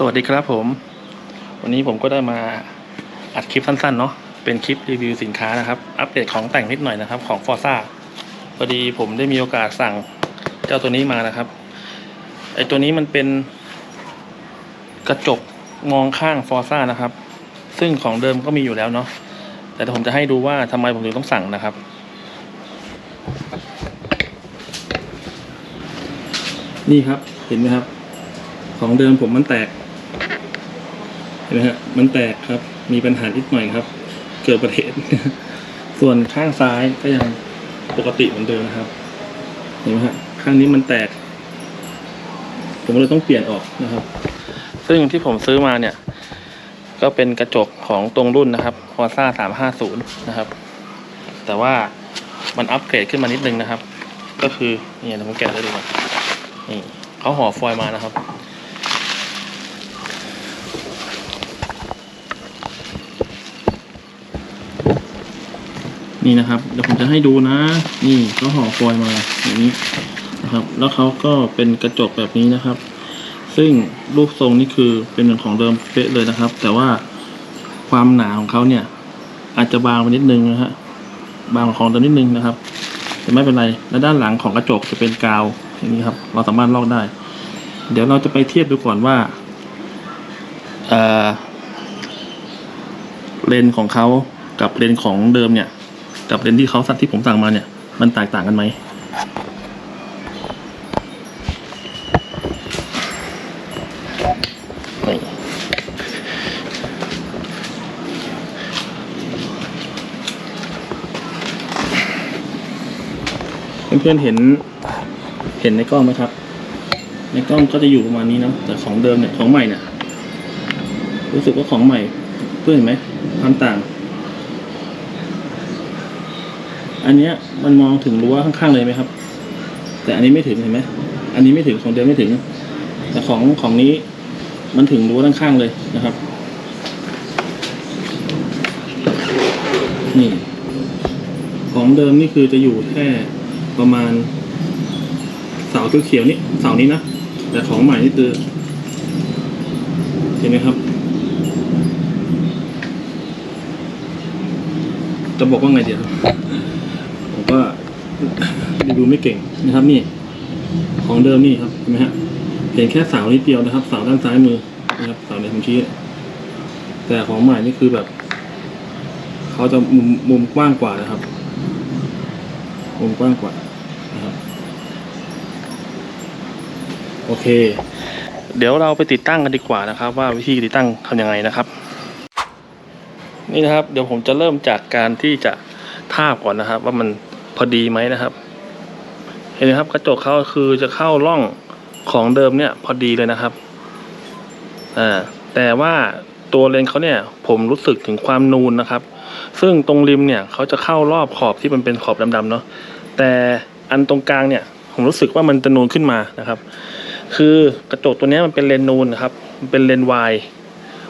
สวัสดีครับผม วันนี้ผมก็ได้มาอัดคลิปสั้นๆเนาะเป็นคลิปรีวิวสินค้านะครับ อัปเดตของแต่งนิดหน่อยนะครับของ f o r z a พอดีผมได้มีโอกาสสั่งเจ้าตัวนี้มานะครับไอตัวนี้มันเป็นกระจกมองข้าง f o r z a นะครับ ซึ่งของเดิมก็มีอยู่แล้วเนาะแต่ผมจะให้ดูว่าทำไมผมถึงต้องสั่งนะครับนี่ครับเห็นไหมครับ ของเดิมผมมันแตก เห็นไหมฮะมันแตกครับ มีปัญหานิดหน่อยครับ เกิดประเทศส่วนข้างซ้ายก็ยังปกติเหมือนเดิมนะครับ เห็นไหมฮะข้างนี้มันแตก ผมเลยต้องเปลี่ยนออกนะครับ ซึ่งที่ผมซื้อมาเนี่ย ก็เป็นกระจกของตรงรุ่นนะครับพอซ่าสามห้าศูนย์นะครับ แต่ว่ามันอัปเกรดขึ้นมานิดนึงนะครับ ก็คือนี่เดี๋ยผมแกะให้ดูก่อนนี่เขาห่อฟอยล์มานะครับ นี่นะครับเดี๋ยวผมจะให้ดูนะ นี่เขาห่อฟอยล์มาอย่างนี้นะครับ แล้วเขาก็เป็นกระจกแบบนี้นะครับ ซึ่งรูปทรงนี่คือเป็นเหมือนของเดิมเป๊ะเลยนะครับ แต่ว่าความหนาของเขาเนี่ย อาจจะบางไปนิดนึงนะฮะบางกว่าของเดิมนิดนึงนะครับแต่ไม่เป็นไร และด้านหลังของกระจกจะเป็นกาวอย่างนี้ครับ เราสามารถลอกได้ เดี๋ยวเราจะไปเทียบดูก่อนว่าเลนของเขากับเลนของเดิมเนี่ย กับเลนที่เขาสั่งที่ผมสั่งมาเนี่ย มันแตกต่างกันไหมเพื่อนๆเห็นเห็นในกล้องไหมครับ ในกล้องก็จะอยู่ประมาณนี้เนาะแต่ของเดิมเนี่ยของใหม่เนี่ยรู้สึกว่าของใหม่เพื่อนเห็นไหมความต่าง อันเนี้ยมันมองถึงรั้วข้างๆเลยไหมครับ แต่อันนี้ไม่ถึงเห็นไหมอันนี้ไม่ถึงของเดิมไม่ถึง แต่ของของนี้มันถึงรั้วด้านข้างเลยนะครับ นี่ ของเดิมนี่คือจะอยู่แค่ประมาณ เสาเขียวๆนี่เสานี้นะแต่ของใหม่นี่คือเห็นไหมครับ จะบอกว่าไงเดี๋ยว รีวิวไม่เก่งนะครับนี่ ของเดิมนี่ครับเห็นไหมฮะเห็นแค่เสานิดเดียวนะครับเสาด้านซ้ายมือนะครับเสาในผมชี้แต่ของใหม่นี่คือแบบเขาจะมุมมุมกว้างกว่านะครับ มุมกว้างกว่านะครับ โอเค เดี๋ยวเราไปติดตั้งกันดีกว่านะครับ ว่าวิธีติดตั้งทำยังไงนะครับ นี่นะครับ เดี๋ยวผมจะเริ่มจากการที่จะทาบก่อนนะครับ ว่ามัน พอดีไหมนะครับ เห็นไหมครับกระจกเขาคือจะเข้าร่องของเดิมเนี่ยพอดีเลยนะครับอ่าแต่ว่าตัวเลนเขาเนี่ยผมรู้สึกถึงความนูนนะครับ ซึ่งตรงริมเนี่ยเขาจะเข้ารอบขอบที่มันเป็นขอบดำๆเนาะแต่อันตรงกลางเนี่ยผมรู้สึกว่ามันจะนูนขึ้นมานะครับ คือกระจกตัวนี้มันเป็นเลนนูนนะครับมันเป็นเลนวาย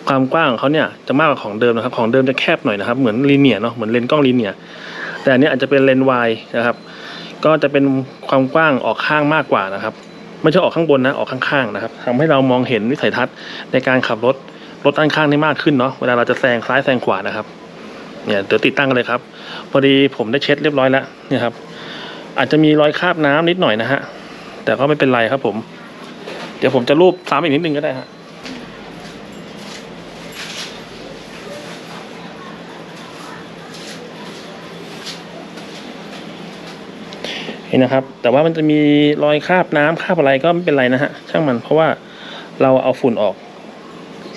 ความกว้างของเขาเนี่ยจะมากกว่าของเดิมนะครับ ของเดิมจะแคบหน่อยนะครับ เหมือนลีเนียเนาะเหมือนเลนกล้องลีเนีย แต่อันนี้อาจจะเป็นเลนวายนะครับ ก็จะเป็นความกว้างออกข้างมากกว่านะครับ ไม่ใช่ออกข้างบนนะออกข้างๆนะครับทำให้เรามองเห็นวิสัยทัศน์ในการขับรถรถด้านข้างได้มากขึ้นเนาะเวลาเราจะแซงซ้ายแซงขวานะครับเนี่ยเดี๋ยวติดตั้งกันเลยครับ พอดีผมได้เช็ดเรียบร้อยแล้วเนี่ยครับ อาจจะมีรอยคราบน้ำนิดหน่อยนะฮะแต่ก็ไม่เป็นไรครับผม เดี๋ยวผมจะรูปซ้ำอีกนิดนึงก็ได้ฮะ เห็นนะครับ แต่ว่ามันจะมีรอยคราบน้ำคราบอะไรก็ไม่เป็นไรนะฮะช่างมันเพราะว่าเราเอาฝุ่นออก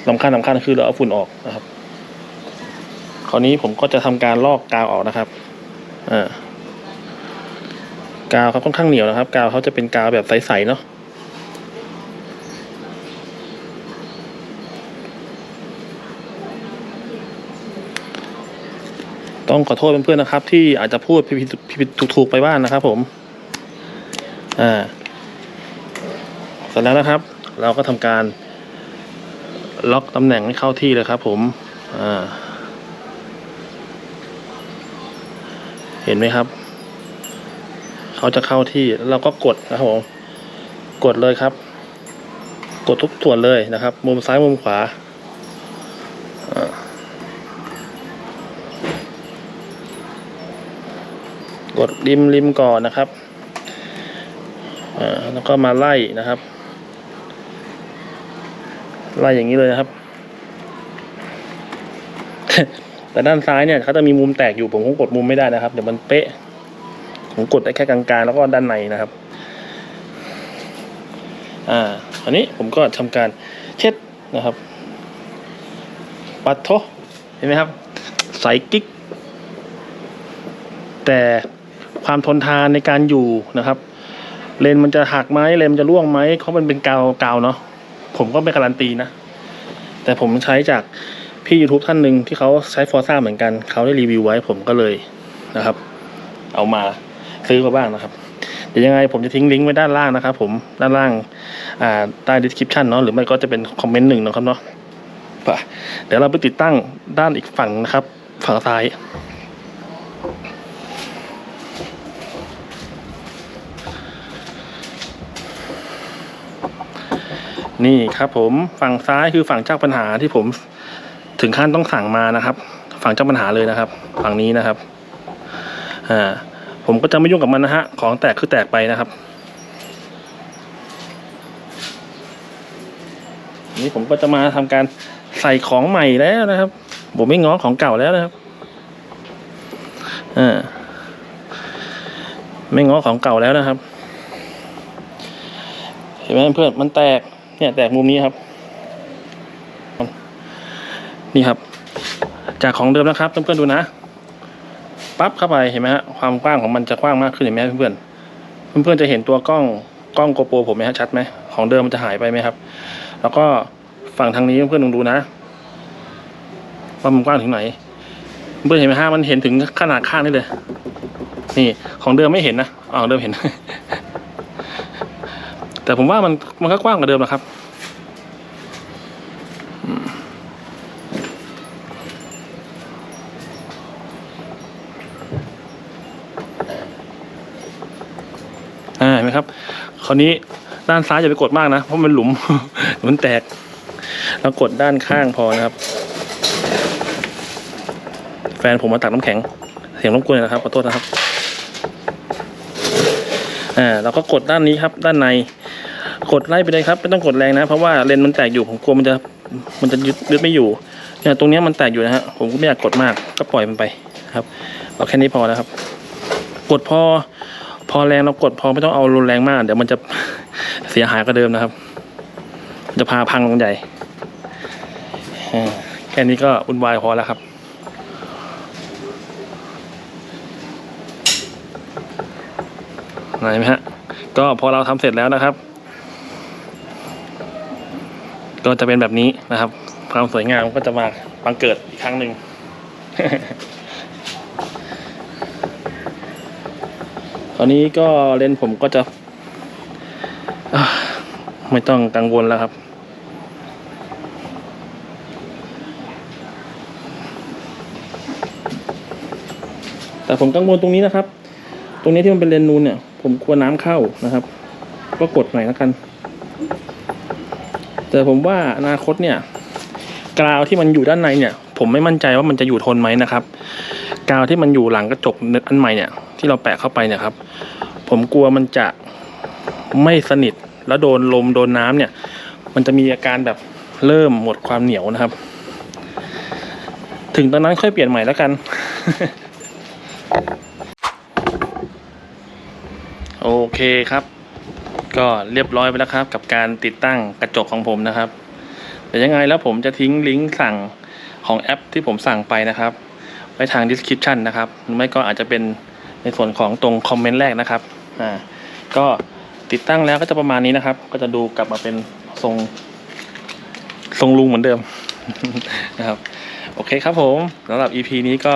สำคัญสำคัญคือเราเอาฝุ่นออกนะครับ คราวนี้ผมก็จะทำการลอกกาวออกนะครับอ่ากาวเขาค่อนข้างเหนียวนะครับ กาวเขาจะเป็นกาวแบบใสๆเนาะต้องขอโทษเพื่อนๆนะครับ ที่อาจจะพูดผิดๆถูกๆไปบ้างนะครับผม อ่าเสร็จแล้วนะครับ เราก็ทำการ ล็อกตำแหน่งให้เข้าที่เลยครับ ผมอ่าเห็นไหมครับ เขาจะเข้าที่แล้วเราก็กดนะครับผมกดเลยครับ กดทุกส่วนเลยนะครับ มุมซ้ายมุมขวาอกดริมริมก่อนนะครับอ แล้วก็มาไล่นะครับ ไล่อย่างนี้เลยนะครับ แต่ด้านซ้ายเนี่ยเขาจะมีมุมแตกอยู่ผมคงกดมุมไม่ได้นะครับ เดี๋ยวมันเป๊ะ ผมกดได้แค่กลางๆแล้วก็ด้านในนะครับ อ่าอันนี้ผมก็ทำการเช็ดนะครับ ปัดโทเห็นไหมครับ ใสกิ๊กแต่ความทนทานในการอยู่นะครับ เลนมันจะหักไหมเลนมันจะร่วงไหมเพราะมันเป็นกาวกาวเนาะผมก็ไม่การันตีนะ แต่ผมใช้จากพี่ YouTube ท่านหนึ่งที่เขาใช้ฟอร์ซ่าเหมือนกัน เขาได้รีวิวไว้ผมก็เลยนะครับ เอามาซื้อมาบ้างนะครับ เดี๋ยวยังไงผมจะทิ้งลิงก์ไว้ด้านล่างนะครับผมด้านล่างอ่าใต้ description เนาะหรือไม่ก็จะเป็นคอมเมนต์หนึ่งนะครับเนาะไปเดี๋ยวเราไปติดตั้งด้านอีกฝั่งนะครับ ฝั่งซ้าย นี่ครับผมฝั่งซ้ายคือฝั่งเจ้าปัญหาที่ผมถึงขั้นต้องสั่งมานะครับ ฝั่งเจ้าปัญหาเลยนะครับ ฝั่งนี้นะครับอ่าผมก็จะไม่ยุ่งกับมันนะฮะของแตกคือแตกไปนะครับ นี่ผมก็จะมาทำการใส่ของใหม่แล้วนะครับ ผมไม่ง้อของเก่าแล้วนะครับอ่าไม่ง้อของเก่าแล้วนะครับเห็นไหมเพื่อนมันแตก เนี่ยแตกมุมนี้ครับ นี่ครับ จากของเดิมนะครับเพื่อนๆดูนะปั๊บเข้าไปเห็นไหมฮะความกว้างของมันจะกว้างมากขึ้นเห็นไหมเพื่อนๆเพื่อนๆจะเห็นตัวกล้องกล้องโกโปรผมไหมฮะชัดไหมของเดิมมันจะหายไปไหมครับ แล้วก็ฝั่งทางนี้เพื่อนๆลองดูนะว่ามันกว้างถึงไหน เพื่อนเห็นไหมฮะมันเห็นถึงขนาดข้างนี่เลย นี่ของเดิมไม่เห็นนะอ๋อของเดิมเห็น แต่ผมว่ามันมันก็กว้างกว่าเดิมนะครับอ่าเห็นไหมครับ คราวนี้ด้านซ้ายอย่าไปกดมากนะ เพราะมันหลุม มันแตกแล้วกดด้านข้างพอนะครับ แฟนผมมาตักน้ำแข็ง เสียงรบกวนนะครับขอโทษนะครับ อ่าเราก็กดด้านนี้ครับ ด้านใน กดไล่ไปเลยครับไม่ต้องกดแรงนะ เพราะว่าเลนส์มันแตกอยู่ผมกลัวมันจะมันจะยึดยึดไม่อยู่เนี่ยตรงนี้มันแตกอยู่นะฮะผมก็ไม่อยากกดมากก็ปล่อยมันไปครับเอาแค่นี้พอแล้วครับ กดพอ พอแรงเรากดพอไม่ต้องเอารุนแรงมาก เดี๋ยวมันจะเสียหายกว่าเดิมนะครับ จะพาพังลงใหญ่แค่นี้ก็อุ่นวายพอแล้วครับไหนไหมฮะก็พอเราทำเสร็จแล้วนะครับ ก็จะเป็นแบบนี้นะครับ ความสวยงามก็จะมาบังเกิดอีกครั้งหนึ่งคราวนี้ก็เลนผมก็จะ ไม่ต้องกังวลแล้วครับแต่ผมกังวลตรงนี้นะครับ ตรงนี้ที่มันเป็นเลนนูนเนี่ย ผมกลัวน้ำเข้านะครับ ก็กดหน่อยแล้วกัน แต่ผมว่าอนาคตเนี่ย กาวที่มันอยู่ด้านในเนี่ย ผมไม่มั่นใจว่ามันจะอยู่ทนไหมนะครับ กาวที่มันอยู่หลังกระจกอันใหม่เนี่ย ที่เราแปะเข้าไปเนี่ยครับ ผมกลัวมันจะไม่สนิทแล้วโดนลมโดนน้ำเนี่ย มันจะมีอาการแบบเริ่มหมดความเหนียวนะครับ ถึงตอนนั้นค่อยเปลี่ยนใหม่แล้วกัน โอเคครับ ก็เรียบร้อยไปแล้วครับ กับการติดตั้งกระจกของผมนะครับ แต่ยังไงแล้วผมจะทิ้งลิงก์สั่งของแอปที่ผมสั่งไปนะครับไว้ทาง description นะครับหรือไม่ก็อาจจะเป็นในส่วนของตรงคอมเมนต์แรกนะครับอ่าก็ติดตั้งแล้วก็จะประมาณนี้นะครับ ก็จะดูกลับมาเป็นทรงทรงลุงเหมือนเดิมนะครับโอเคครับผมสำหรับ EP นี้ก็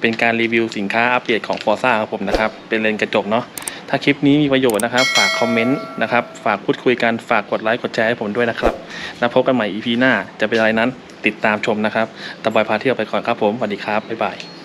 เป็นการรีวิวสินค้าอัปเดตของ Forza ครับผมนะครับ เป็นเลนกระจกเนาะ ถ้าคลิปนี้มีประโยชน์นะครับ ฝากคอมเมนต์นะครับ ฝากพูดคุยกัน ฝากกดไลค์ กดแชร์ให้ผมด้วยนะครับ แล้วพบกันใหม่ EP หน้า จะเป็นอะไรนั้นติดตามชมนะครับตะบอยพาเที่ยวไปก่อนครับผม สวัสดีครับ บ๊ายบาย